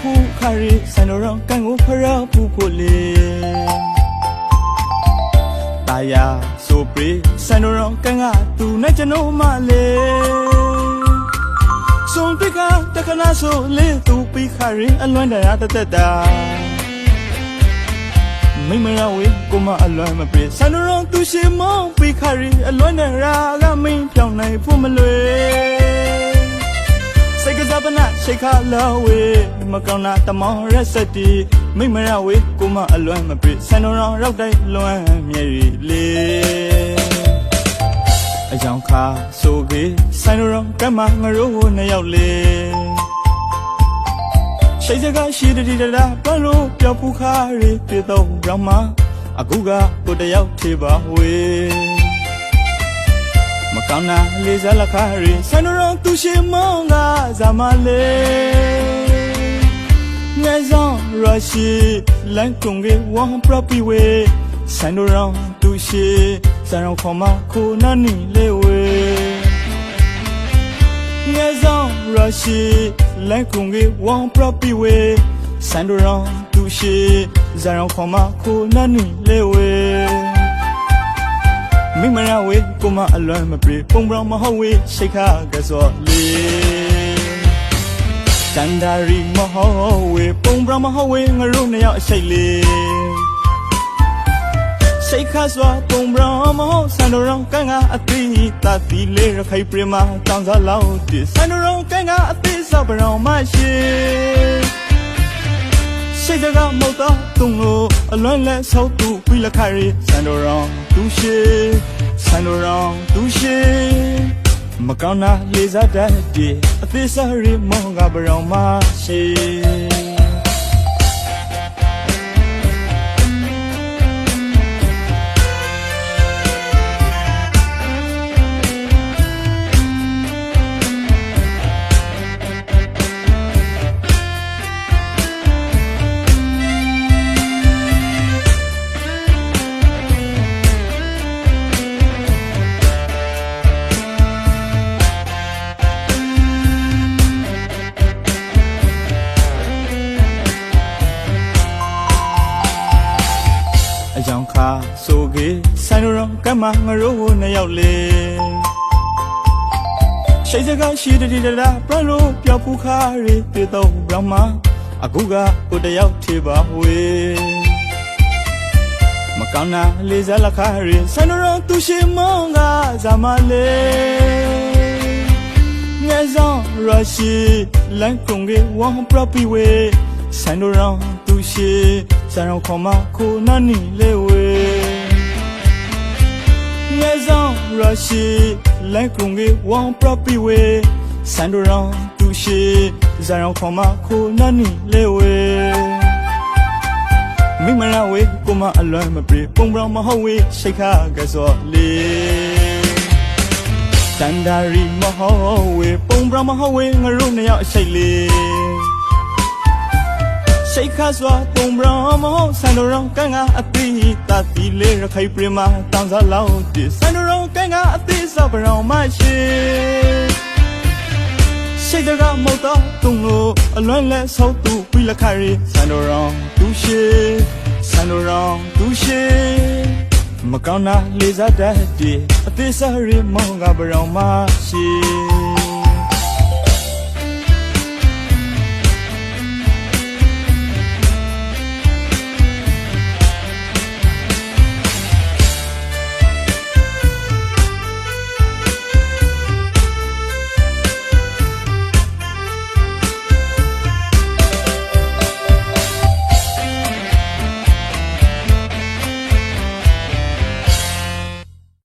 ဖူခါရီစံတော်ရောကန်ကိုဖရဖူဖို့လေတာယာဆိုပရီစံတော်ရောကန်ကသူနဲ့ကျွန်တော်မလေစုံတကတခနာဆိုလေသူပြီးခါရီအလွမ်းတရာတသက်တာမိမရဝေကိုမအလွမ်းမပြေစံတော်ရောသူရှိမောင်းပြီးခါရီအလွမ်းတရာကမင်းပြောင်းနိုင်ဖို့မလွယ်စိတ် ကစားပနရှိတ်ခါလာဝေမကောင်းတာတမောင်ရက်ဆက်တီမိမရဝေကိုမအလွမ်းမပြေဆန်တော်ရောရောက်တိုင်းလွမ်းမြည်ရီလေအကြောင်းခါဆိုကေဆန်တော်ရောကမငရိုးနှစ်ယောက်လေရှိတ်စကားရှိတတိတလာပလို့ပြောက်ဖူးခါရီပြေတော့ရောင်းမအခုကကိုတယောက်ထေပါဝေမ ကောင်းတာလေးစားလက်ခါရီဆန်တော်သူရှိမောင်းကဇာမလေးငယ်ဆောင်ရရှိလန်ကုံကေဝမ်ပရပီဝေဆန်တော်သူရှိစံတော်ခေါ်မခိုနာနီလေးဝေငယ်ဆောင်ရရှိလန်ကုံကေဝမ်ပရပီဝေဆန်တော်သူရှိစံတော်ခေါ်မခိုနာနီလေးဝေ မိမရဝေကိုမအလွမ်းမပြေပုံပရောင်မဟုတ်ဝေရှိခါကစောလေတန်ဒါရီမဟုတ်ဝေပုံပရောင်မဟုတ်ဝေငါတို့နှစ်ယောက်အရှိတ်လေးရှိခါစွာပုံပရောင်မဟုတ်ဆန်တော်ရောင်ကန်ကအသီးတတိလေးရခိုင်ပြမတောင်းစားလောက်ဒီဆန်တော်ရောင်ကန်ကအသီးစောပရောင်မရှိရှိတဲ့ကမောက်တော့တုံလို့အလွမ်းလဲဆောက်သူပြီးလက်ခရီစံတော်ရောင် သူရှိစံတော်ရောင်သူရှိမကောင်းတာလေးစားတတ်တယ်အသေးစားရီမောင်ကပရောင်မရှိ တော်ရောကမ္မငရိုးနှစ်ယောက်လေရှိစကားရှိတတိတလာပရလို့ပြောက်ဖူးခါရီတေတော့ဘရမအခုကကိုတယောက်ထေပါဝေမကောင်းတာလေးစားလက်ခါရီဆိုင်တော်ရောသူရှိမောင်းကဇာမလေးငယ်ဆောင်ရရှိလန်ကုံကေဝမ်ပရပီဝေဆိုင်တော်ရောသူရှိစံတော်ခေါ်မခိုနာနီလေးဝေငယ်ဆောင်ရရှိလန်ကုံကေဝမ်ပရပီဝေစံတော်ရောသူရှိစံတော်ခေါ်မခိုနာနီလေးဝေ မိမရဝေကိုမအလွမ်းမပြေပုံပရောင်မဟုတ်ဝေရှိတ်ခါကစောလေတန်ဒါရီမဟုတ်ဝေပုံပရောင်မဟုတ်ဝေငါတို့နှစ်ယောက်အရှိတ်လေး ရှိတ်ခါစွာပုံပရောင်မဟုတ်ဆန်တော်ရောင်ကန်ကအသီးတတိလေးရခိုင်ပြမတောင်းစားလောက်ဒီဆန်တော်ရောင်ကန်ကအသီးစောပရောင်မရှိရှိတဲ့ကမောက်တော့တုံလို့အလွမ်းလဲဆောက်သူပြီးလက်ခရီဆန်တော်ရောင်သူရှိဆန်တော်ရောင်သူရှိမကောင်းတာလေးစားတတ်တယ်အသေးစားရီမောင်ကပရောင်မရှိ